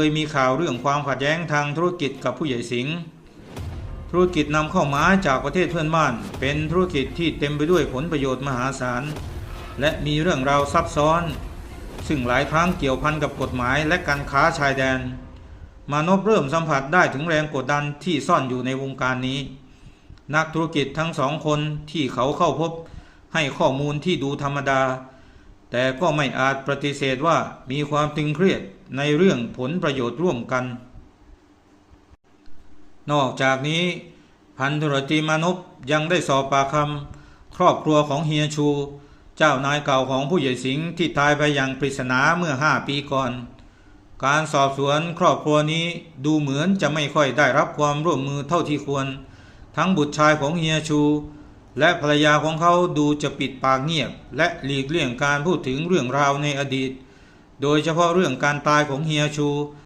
เคยมีข่าวเรื่องความขัดแย้งทางธุรกิจกับผู้ใหญ่สิงห์ธุรกิจนำเข้ามาจากประเทศเพื่อนบ้าน เป็นธุรกิจที่เต็มไปด้วยผลประโยชน์มหาศาล และมีเรื่องราวซับซ้อน ซึ่งหลายครั้งเกี่ยวพันกับกฎหมายและการค้าชายแดน มานพเริ่มสัมผัสได้ถึงแรงกดดันที่ซ่อนอยู่ในวงการนี้ นักธุรกิจทั้งสองคนที่เขาเข้าพบให้ข้อมูลที่ดูธรรมดา แต่ก็ไม่อาจปฏิเสธว่ามีความตึงเครียดในเรื่องผลประโยชน์ร่วมกัน นอกจากนี้ พันธุรตีมานพยังได้สอบปากคำครอบครัวของเฮียชู เจ้านายเก่าของผู้ใหญ่สิงห์ที่ตายไปอย่างปริศนาเมื่อห้าปีก่อน การสอบสวนครอบครัวนี้ดูเหมือนจะไม่ค่อยได้รับความร่วมมือเท่าที่ควร ทั้งบุตรชายของเฮียชู และภรรยาของเขาดูจะปิดปากเงียบ และหลีกเลี่ยงการพูดถึงเรื่องราวในอดีต โดยเฉพาะเรื่องการตายของเฮียชู